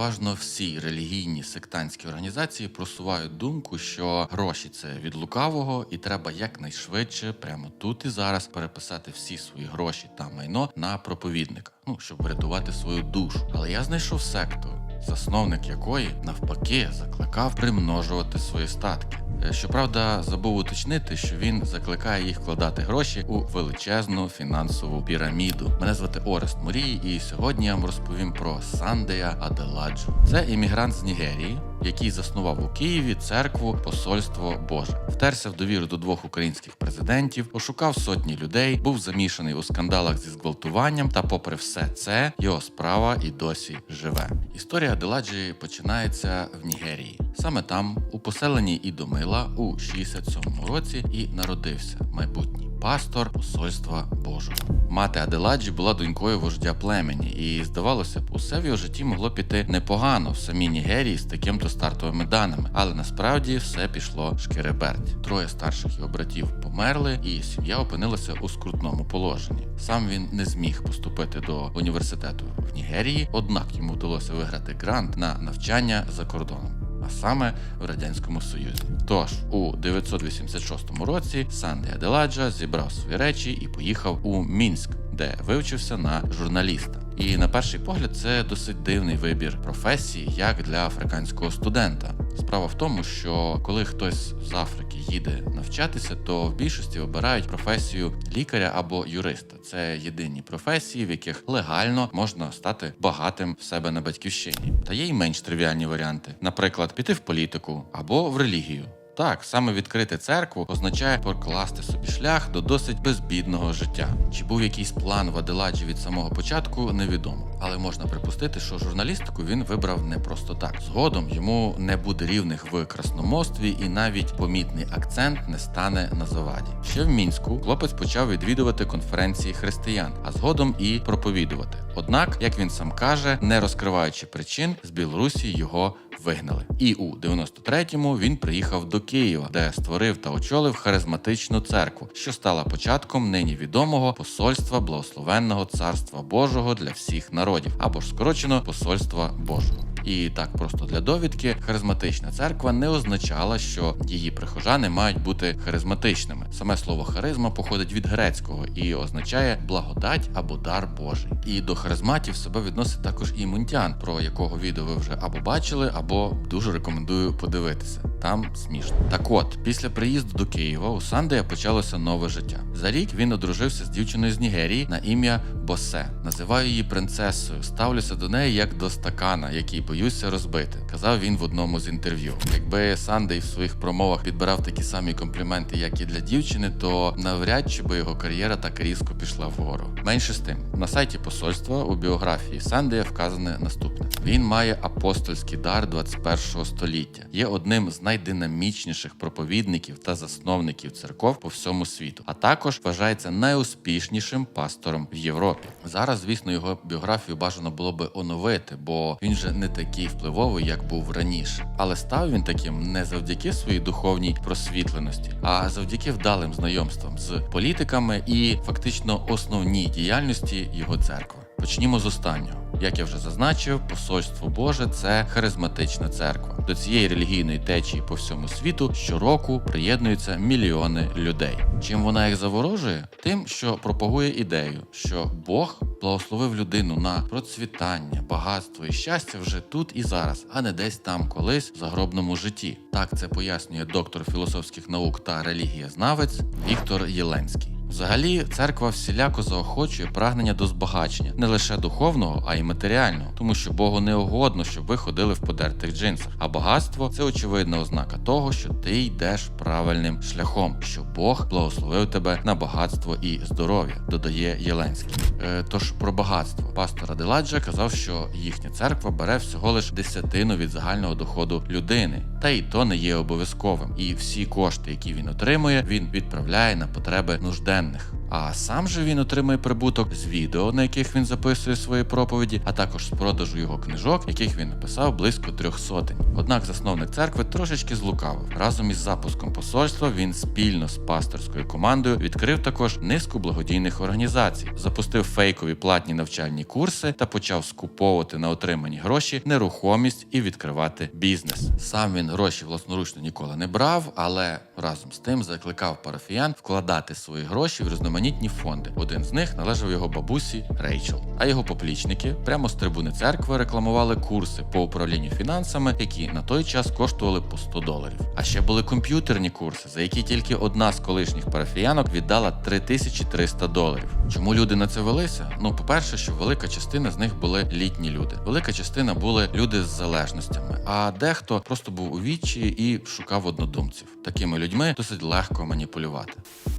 переважно всі релігійні сектантські організації просувають думку, що гроші це від лукавого, і треба якнайшвидше, прямо тут і зараз, переписати всі свої гроші та майно на проповідника, ну щоб врятувати свою душу. Але я знайшов секту, засновник якої навпаки закликав примножувати свої статки. Е, Щоправда, забув уточнити, що він закликає їх вкладати гроші у величезну фінансову піраміду. Мене звати Орест Мурій, і сьогодні я вам розповім про Сандея Аделаджу. Це іммігрант з Нігерії, який заснував у Києві церкву Посольство Боже, втерся в довіру до двох українських президентів, ошукав сотні людей, був замішаний у скандалах зі зґвалтуванням. Та, попри все це, його справа і досі живе. Історія Аделаджі починається в Нігерії. Саме там, у поселенні Ідомила, у 67-му році, і народився майбутній пастор посольства Божого. Мати Аделаджі була донькою вождя племені, і здавалося б, усе в його житті могло піти непогано в самій Нігерії з таким-то стартовими даними, але насправді все пішло шкереберть. Троє старших його братів померли, і сім'я опинилася у скрутному положенні. Сам він не зміг поступити до університету в Нігерії, однак йому вдалося виграти грант на навчання за кордоном. Саме в радянському союзі. Тож у 986 році Санде Аделаджа зібрав свої речі і поїхав у Мінськ, де вивчився на журналіста. І на перший погляд це досить дивний вибір професії, як для африканського студента. Справа в тому, що коли хтось з Африки їде навчатися, то в більшості обирають професію лікаря або юриста. Це єдині професії, в яких легально можна стати багатим в себе на батьківщині. Та є й менш тривіальні варіанти, наприклад, піти в політику або в релігію. Так, саме відкрити церкву означає прокласти собі шлях до досить безбідного життя. Чи був якийсь план в від самого початку, невідомо. Але можна припустити, що журналістику він вибрав не просто так. Згодом йому не буде рівних в красномовстві, і навіть помітний акцент не стане на заваді. Ще в мінську хлопець почав відвідувати конференції християн, а згодом і проповідувати. Однак, як він сам каже, не розкриваючи причин, з Білорусі його вигнали. І у 93-му він приїхав до Києва, де створив та очолив харизматичну церкву, що стала початком нині відомого посольства благословенного царства Божого для всіх народів, або ж скорочено посольства Божого. І так просто для довідки, харизматична церква не означала, що її прихожани мають бути харизматичними. Саме слово харизма походить від грецького і означає благодать або дар Божий. І до харизматів себе відносить також і Мунтян, про якого відео ви вже або бачили, або дуже рекомендую подивитися. Там смішно. Так от, після приїзду до Києва у Сандея почалося нове життя. За рік він одружився з дівчиною з Нігерії на ім'я Босе. Називаю її принцесою, ставлюся до неї як до стакана, який боюся розбити. Казав він в одному з інтерв'ю. Якби Сандей в своїх промовах підбирав такі самі компліменти, як і для дівчини, то навряд чи би його кар'єра так різко пішла вгору. Менше з тим, на сайті посольства у біографії Сандея вказане наступне: він має апостольський дар 21-го століття, є одним з найдинамічніших проповідників та засновників церков по всьому світу, а також вважається найуспішнішим пастором в Європі. Зараз, звісно, його біографію бажано було би оновити, бо він же не такий впливовий, як був раніше. Але став він таким не завдяки своїй духовній просвітленості, а завдяки вдалим знайомствам з політиками і фактично основній діяльності його церкви. Почнімо з останнього. Як я вже зазначив, посольство Боже це харизматична церква. До цієї релігійної течії по всьому світу щороку приєднуються мільйони людей. Чим вона їх заворожує? Тим, що пропагує ідею, що Бог благословив людину на процвітання, багатство і щастя вже тут і зараз, а не десь там колись в загробному житті. Так це пояснює доктор філософських наук та релігієзнавець Віктор Єленський. Взагалі, церква всіляко заохочує прагнення до збагачення не лише духовного, а й матеріального, тому що Богу не угодно, щоб ви ходили в подертих джинсах. А багатство це очевидна ознака того, що ти йдеш правильним шляхом, що Бог благословив тебе на багатство і здоров'я, додає Єленський. Е, тож про багатство пастор Аделаджа казав, що їхня церква бере всього лиш десятину від загального доходу людини, та й то не є обов'язковим. І всі кошти, які він отримує, він відправляє на потреби нужденних. А сам же він отримує прибуток з відео, на яких він записує свої проповіді, а також з продажу його книжок, яких він написав близько трьох сотень. Однак засновник церкви трошечки злукавив. Разом із запуском посольства він спільно з пасторською командою відкрив також низку благодійних організацій, запустив фейкові платні навчальні курси та почав скуповувати на отримані гроші нерухомість і відкривати бізнес. Сам він гроші власноручно ніколи не брав, але разом з тим закликав парафіян вкладати свої гроші в різноманітні фонди. Один з них належав його бабусі Рейчел. А його поплічники прямо з трибуни церкви рекламували курси по управлінню фінансами, які на той час коштували по 100 доларів. А ще були комп'ютерні курси, за які тільки одна з колишніх парафіянок віддала 3300 доларів. Чому люди на це велися? Ну, по-перше, що велика частина з них були літні люди. Велика частина були люди з залежностями, а дехто просто був у відчаї і шукав однодумців. Такими людьми досить легко маніпулювати.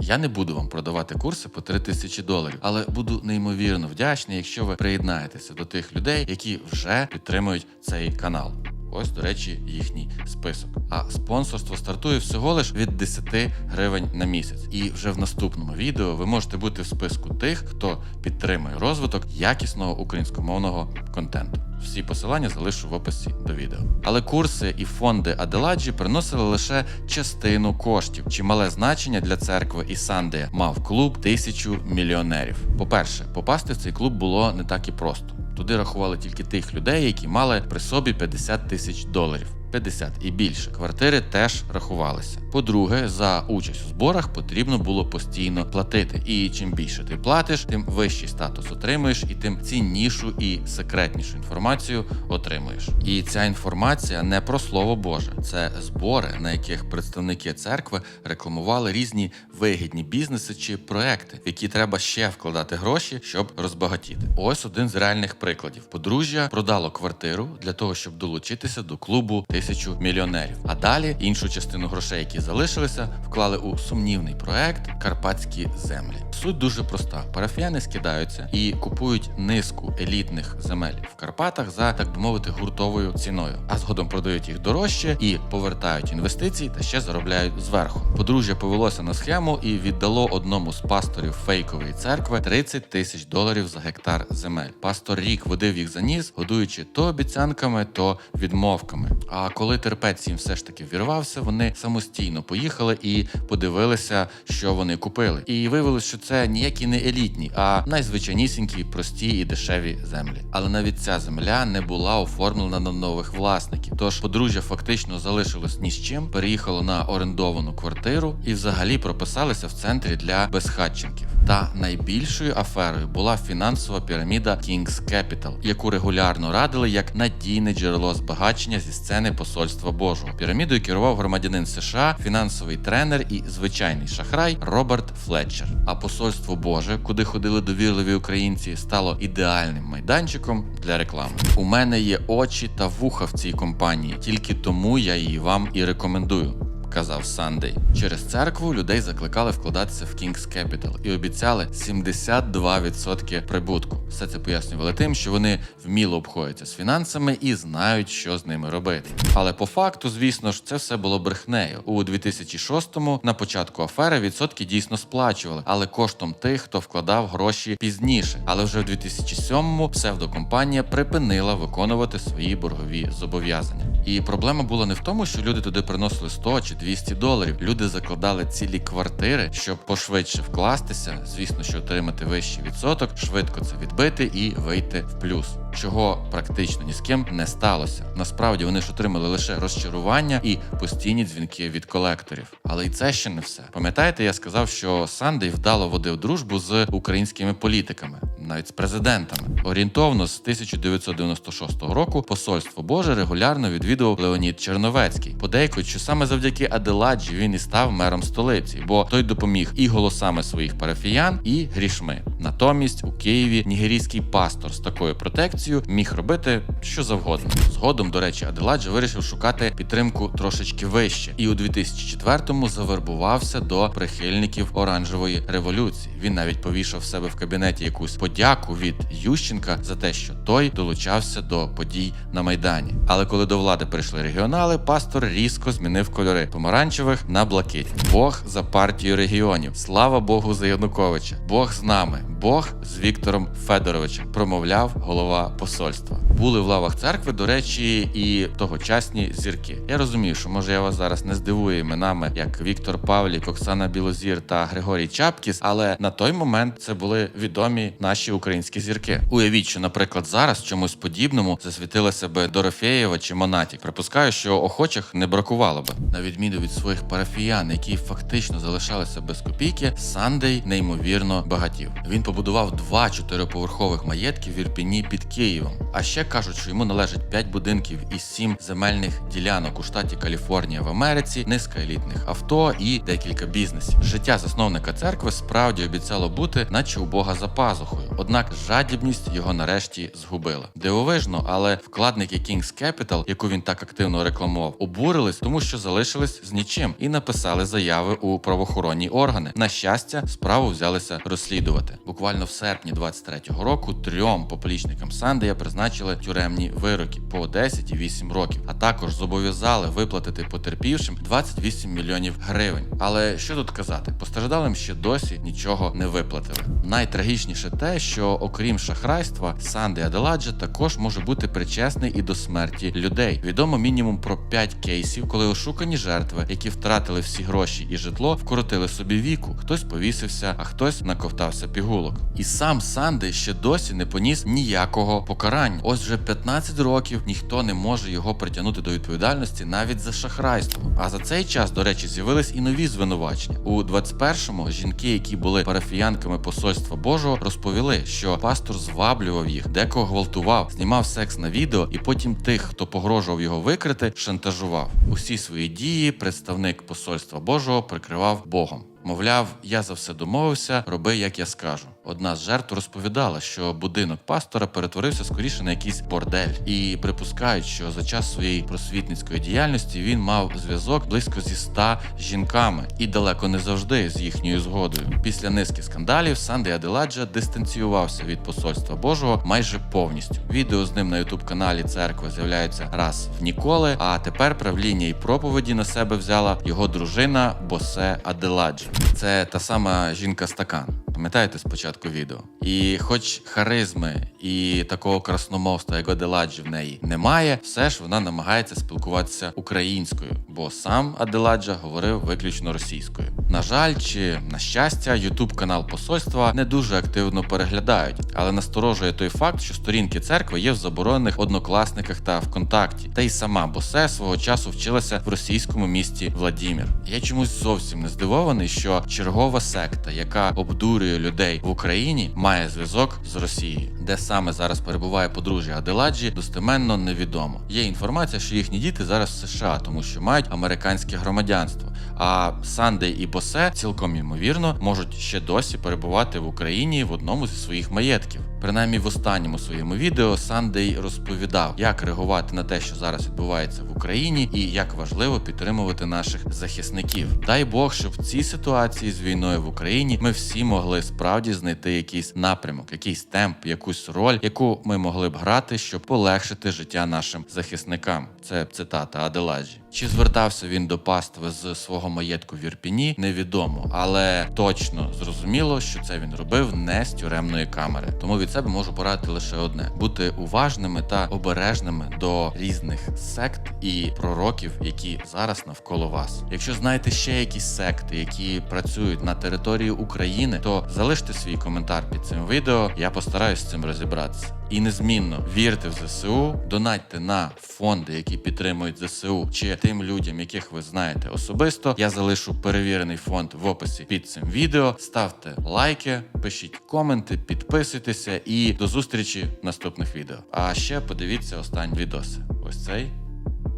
Я не буду вам продавати курси по 3000 доларів, але буду неймовірно вдячний, якщо ви приєднаєтеся до тих людей, які вже підтримують цей канал. Ось, до речі, їхній список. А спонсорство стартує всього лиш від 10 гривень на місяць. І вже в наступному відео ви можете бути в списку тих, хто підтримує розвиток якісного українськомовного контенту. Всі посилання залишу в описі до відео. Але курси і фонди Аделаджі приносили лише частину коштів. Чимале значення для церкви і Санди мав клуб тисячу мільйонерів. По-перше, попасти в цей клуб було не так і просто. Туди рахували тільки тих людей, які мали при собі 50 тисяч доларів. 50 і більше. Квартири теж рахувалися. По-друге, за участь у зборах потрібно було постійно платити. І чим більше ти платиш, тим вищий статус отримуєш, і тим ціннішу і секретнішу інформацію отримуєш. І ця інформація не про слово Боже, це збори, на яких представники церкви рекламували різні вигідні бізнеси чи проекти, в які треба ще вкладати гроші, щоб розбагатіти. Ось один з реальних прикладів: подружжя продало квартиру для того, щоб долучитися до клубу тисячу мільйонерів. А далі іншу частину грошей, які залишилися, вклали у сумнівний проект Карпатські землі. Суть дуже проста: парафіяни скидаються і купують низку елітних земель в Карпатах за так би мовити гуртовою ціною, а згодом продають їх дорожче і повертають інвестиції та ще заробляють зверху. Подружжя повелося на схему і віддало одному з пасторів фейкової церкви 30 тисяч доларів за гектар земель. Пастор рік водив їх за ніс, годуючи то обіцянками, то відмовками. А коли терпець їм все ж таки вірвався, вони самостійно поїхали і подивилися, що вони купили. І виявилось, що це ніякі не елітні, а найзвичайнісінькі, прості і дешеві землі. Але навіть ця земля не була оформлена на нових власників. Тож подружжя фактично залишилось ні з чим, переїхало на орендовану квартиру і взагалі прописалися в центрі для безхатченків. Та найбільшою аферою була фінансова піраміда King's Capital, яку регулярно радили як надійне джерело збагачення зі сцени посольства Божого. Пірамідою керував громадянин США, фінансовий тренер і звичайний шахрай Роберт Флетчер. А посольство Боже, куди ходили довірливі українці, стало ідеальним майданчиком для реклами. У мене є очі та вуха в цій компанії, тільки тому я її вам і рекомендую казав Сандей. Через церкву людей закликали вкладатися в King's Capital і обіцяли 72% прибутку. Все це пояснювали тим, що вони вміло обходяться з фінансами і знають, що з ними робити. Але по факту, звісно ж, це все було брехнею. У 2006-му на початку афери відсотки дійсно сплачували, але коштом тих, хто вкладав гроші пізніше. Але вже в 2007-му псевдокомпанія припинила виконувати свої боргові зобов'язання. І проблема була не в тому, що люди туди приносили 100 чи 200 доларів. Люди закладали цілі квартири, щоб пошвидше вкластися. Звісно, що отримати вищий відсоток, швидко це відбити і вийти в плюс. Чого практично ні з ким не сталося. Насправді вони ж отримали лише розчарування і постійні дзвінки від колекторів. Але і це ще не все. Пам'ятаєте, я сказав, що Сандей вдало водив дружбу з українськими політиками, навіть з президентами. Орієнтовно з 1996 року посольство Боже регулярно відвідував Леонід Черновецький. Подейкують, що саме завдяки Аделаджі він і став мером столиці, бо той допоміг і голосами своїх парафіян, і грішми. Натомість у Києві нігерійський пастор з такою протекцією позицію, міг робити що завгодно. Згодом, до речі, Аделаджа вирішив шукати підтримку трошечки вище, і у 2004-му завербувався до прихильників оранжевої революції. Він навіть повішав в себе в кабінеті якусь подяку від Ющенка за те, що той долучався до подій на майдані. Але коли до влади прийшли регіонали, пастор різко змінив кольори помаранчевих на блакитні. Бог за партію регіонів. Слава Богу за Януковича. Бог з нами. Бог з Віктором Федоровичем. Промовляв голова посольства. Були в лавах церкви, до речі, і тогочасні зірки. Я розумію, що може я вас зараз не здивую іменами, як Віктор Павлік, Оксана Білозір та Григорій Чапкіс, але на той момент це були відомі наші українські зірки. Уявіть, що, наприклад, зараз чомусь подібному засвітилася би Дорофєєва чи Монатік. Припускаю, що охочих не бракувало би. На відміну від своїх парафіян, які фактично залишалися без копійки, Сандей неймовірно багатів. Він побудував два чотириповерхових маєтки в Ірпіні під Києвом. А ще кажуть, що йому належить 5 будинків і 7 земельних ділянок у штаті Каліфорнія в Америці, низка елітних авто і декілька бізнесів. Життя засновника церкви справді обіцяло бути, наче у Бога за пазухою. Однак жадібність його нарешті згубила. Дивовижно, але вкладники King's Capital, яку він так активно рекламував, обурились, тому що залишились з нічим і написали заяви у правоохоронні органи. На щастя, справу взялися розслідувати. Буквально в серпні 23-го року трьом поплічникам Сандея призначили тюремні вироки по 10 і 8 років, а також зобов'язали виплатити потерпівшим 28 мільйонів гривень. Але що тут казати, постраждалим ще досі нічого не виплатили. Найтрагічніше те, що окрім шахрайства, Санди Аделаджа також може бути причесний і до смерті людей. Відомо мінімум про 5 кейсів, коли ошукані жертви, які втратили всі гроші і житло, вкоротили собі віку. Хтось повісився, а хтось наковтався пігулок. І сам Санди ще досі не поніс ніякого покарання. Ось вже 15 років ніхто не може його притягнути до відповідальності навіть за шахрайство. А за цей час, до речі, з'явились і нові звинувачення. У 21-му жінки, які були парафіянками посольства Божого, розповіли, що пастор зваблював їх, декого гвалтував, знімав секс на відео, і потім тих, хто погрожував його викрити, шантажував. Усі свої дії представник посольства Божого прикривав Богом. Мовляв, я за все домовився, роби як я скажу. Одна з жертв розповідала, що будинок пастора перетворився скоріше на якийсь бордель, і припускають, що за час своєї просвітницької діяльності він мав зв'язок близько зі ста жінками і далеко не завжди з їхньою згодою. Після низки скандалів Санди Аделаджа дистанціювався від посольства Божого майже повністю. Відео з ним на ютуб каналі церкви з'являються раз в ніколи. А тепер правління і проповіді на себе взяла його дружина Босе Аделаджа. Це та сама жінка стакан. Пам'ятаєте спочатку відео? І хоч харизми і такого красномовства, як Аделаджі в неї немає, все ж вона намагається спілкуватися українською, бо сам Аделаджа говорив виключно російською. На жаль, чи на щастя, Ютуб канал посольства не дуже активно переглядають, але насторожує той факт, що сторінки церкви є в заборонених однокласниках та ВКонтакті. Та й сама Босе свого часу вчилася в російському місті Владімір. Я чомусь зовсім не здивований, що чергова секта, яка обдурює людей в Україні, має зв'язок з Росією. Де саме зараз перебуває подружжя Аделаджі, достеменно невідомо. Є інформація, що їхні діти зараз в США, тому що мають американське громадянство. А Сандей і Босе цілком ймовірно можуть ще досі перебувати в Україні в одному зі своїх маєтків. Принаймні в останньому своєму відео Сандей розповідав, як реагувати на те, що зараз відбувається в Україні, і як важливо підтримувати наших захисників. Дай Бог, щоб в цій ситуації з війною в Україні ми всі могли справді знайти якийсь напрямок, якийсь темп, якусь роль, яку ми могли б грати, щоб полегшити життя нашим захисникам. Це цитата Аделаджі. Чи звертався він до пастви з свого маєтку в Ірпіні, невідомо, але точно зрозуміло, що це він робив не з тюремної камери. Тому від себе можу порадити лише одне: бути уважними та обережними до різних сект і пророків, які зараз навколо вас. Якщо знаєте ще якісь секти, які працюють на території України, то залиште свій коментар під цим відео. Я постараюсь з цим розібратися. І незмінно вірте в ЗСУ, донатьте на фонди, які підтримують ЗСУ, чи тим людям, яких ви знаєте особисто. Я залишу перевірений фонд в описі під цим відео. Ставте лайки, пишіть коменти, підписуйтеся і до зустрічі в наступних відео. А ще подивіться останні відоси. Ось цей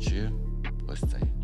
чи ось цей.